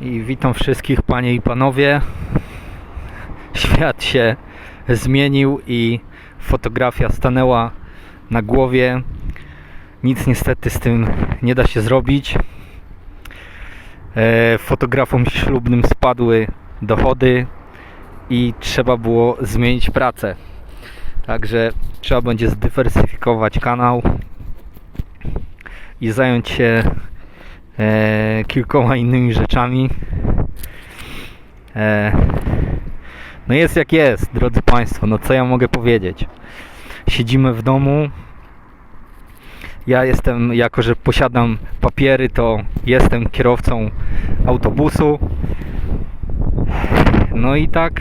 I witam wszystkich panie i panowie. Świat się zmienił i fotografia stanęła na głowie. Nic niestety z tym nie da się zrobić. E, Fotografom ślubnym spadły dochody i trzeba było zmienić pracę. Także trzeba będzie zdywersyfikować kanał i zająć się e, kilkoma innymi rzeczami. E, no jest jak jest, drodzy Państwo, no co ja mogę powiedzieć? Siedzimy w domu. Ja jestem, jako że posiadam papiery, to jestem kierowcą autobusu. No i tak,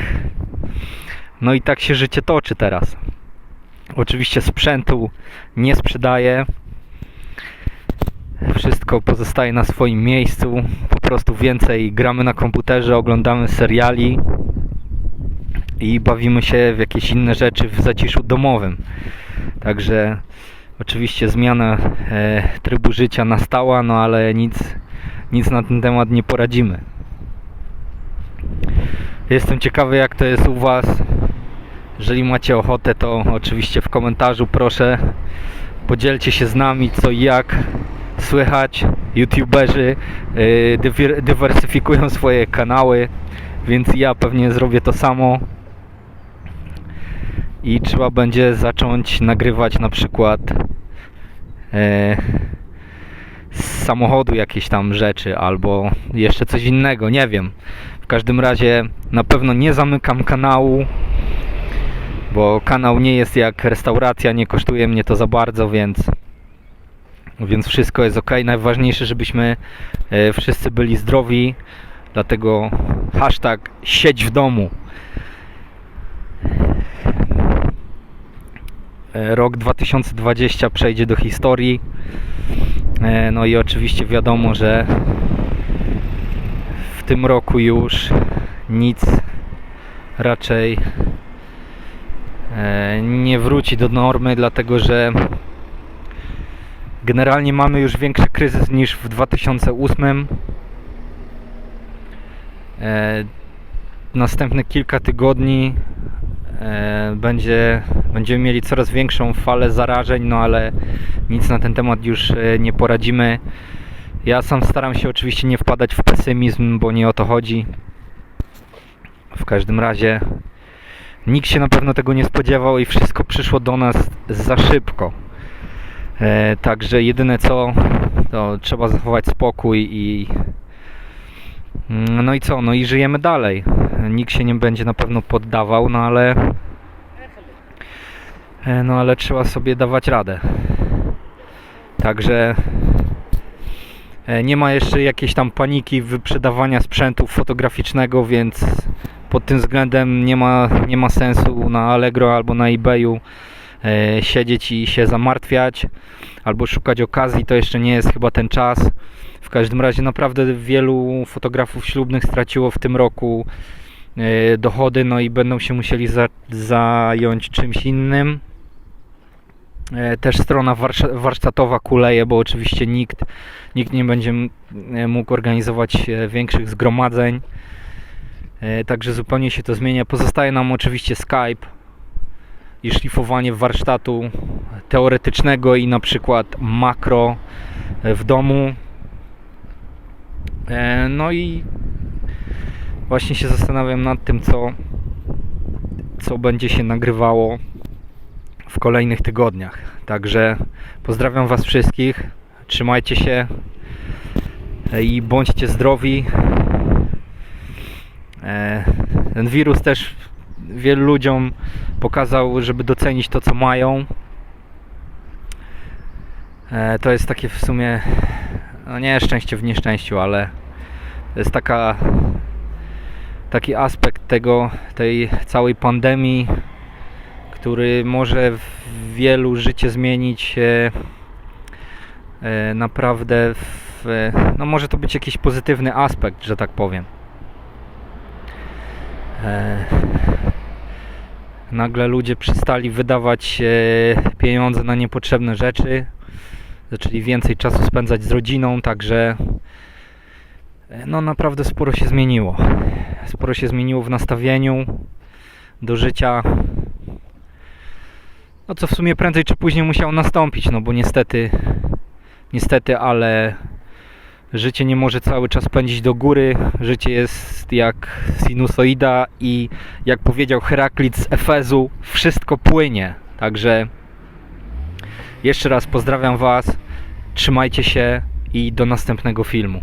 no i tak się życie toczy teraz. Oczywiście sprzętu nie sprzedaję. Wszystko pozostaje na swoim miejscu. Po prostu więcej gramy na komputerze, oglądamy seriali i bawimy się w jakieś inne rzeczy w zaciszu domowym. Także oczywiście zmiana e, trybu życia nastała, no ale nic, nic na ten temat nie poradzimy. Jestem ciekawy jak to jest u Was. Jeżeli macie ochotę, to oczywiście w komentarzu proszę podzielcie się z nami co i jak słychać. YouTuberzy dywir- dywersyfikują swoje kanały, więc ja pewnie zrobię to samo. I trzeba będzie zacząć nagrywać na przykład e, z samochodu jakieś tam rzeczy albo jeszcze coś innego, nie wiem. W każdym razie na pewno nie zamykam kanału, bo kanał nie jest jak restauracja, nie kosztuje mnie to za bardzo, więc więc wszystko jest ok. Najważniejsze, żebyśmy e, wszyscy byli zdrowi, dlatego hashtag siedź w domu. E, Rok 2020 przejdzie do historii. E, No i oczywiście wiadomo, że w tym roku już nic raczej nie wróci do normy, dlatego że generalnie mamy już większy kryzys niż w 2008. E, Następne kilka tygodni e, będzie, będziemy mieli coraz większą falę zarażeń, no ale nic na ten temat już e, nie poradzimy. Ja sam staram się oczywiście nie wpadać w pesymizm, bo nie o to chodzi. W każdym razie nikt się na pewno tego nie spodziewał i wszystko przyszło do nas za szybko. E, także jedyne co, to trzeba zachować spokój i mm, no i co, no i żyjemy dalej. Nikt się nie będzie na pewno poddawał, no ale e, no ale trzeba sobie dawać radę. Także e, nie ma jeszcze jakiejś tam paniki wyprzedawania sprzętu fotograficznego, więc pod tym względem nie ma, nie ma sensu na Allegro albo na eBayu siedzieć i się zamartwiać albo szukać okazji, to jeszcze nie jest chyba ten czas. W każdym razie naprawdę wielu fotografów ślubnych straciło w tym roku e, dochody, no i będą się musieli za, zająć czymś innym. E, Też strona warsztatowa kuleje, bo oczywiście nikt, nikt nie będzie e, mógł organizować e, większych zgromadzeń. E, Także zupełnie się to zmienia. Pozostaje nam oczywiście Skype i szlifowanie warsztatu teoretycznego i na przykład makro w domu. E, No i właśnie się zastanawiam nad tym, co, co będzie się nagrywało w kolejnych tygodniach. Także pozdrawiam Was wszystkich. Trzymajcie się i bądźcie zdrowi. E, Ten wirus też wielu ludziom pokazał, żeby docenić to, co mają. E, To jest takie w sumie, no nie szczęście w nieszczęściu, ale to jest taka, taki aspekt tego, tej całej pandemii, który może w wielu życie zmienić e, e, naprawdę w, no może to być jakiś pozytywny aspekt, że tak powiem. Nagle ludzie przestali wydawać e, pieniądze na niepotrzebne rzeczy, zaczęli więcej czasu spędzać z rodziną, także E, No naprawdę sporo się zmieniło. Sporo się zmieniło w nastawieniu do życia. No co w sumie prędzej czy później musiało nastąpić, no bo niestety, niestety, ale życie nie może cały czas pędzić do góry. Życie jest jak sinusoida i jak powiedział Heraklit z Efezu, wszystko płynie. Także jeszcze raz pozdrawiam Was, trzymajcie się i do następnego filmu.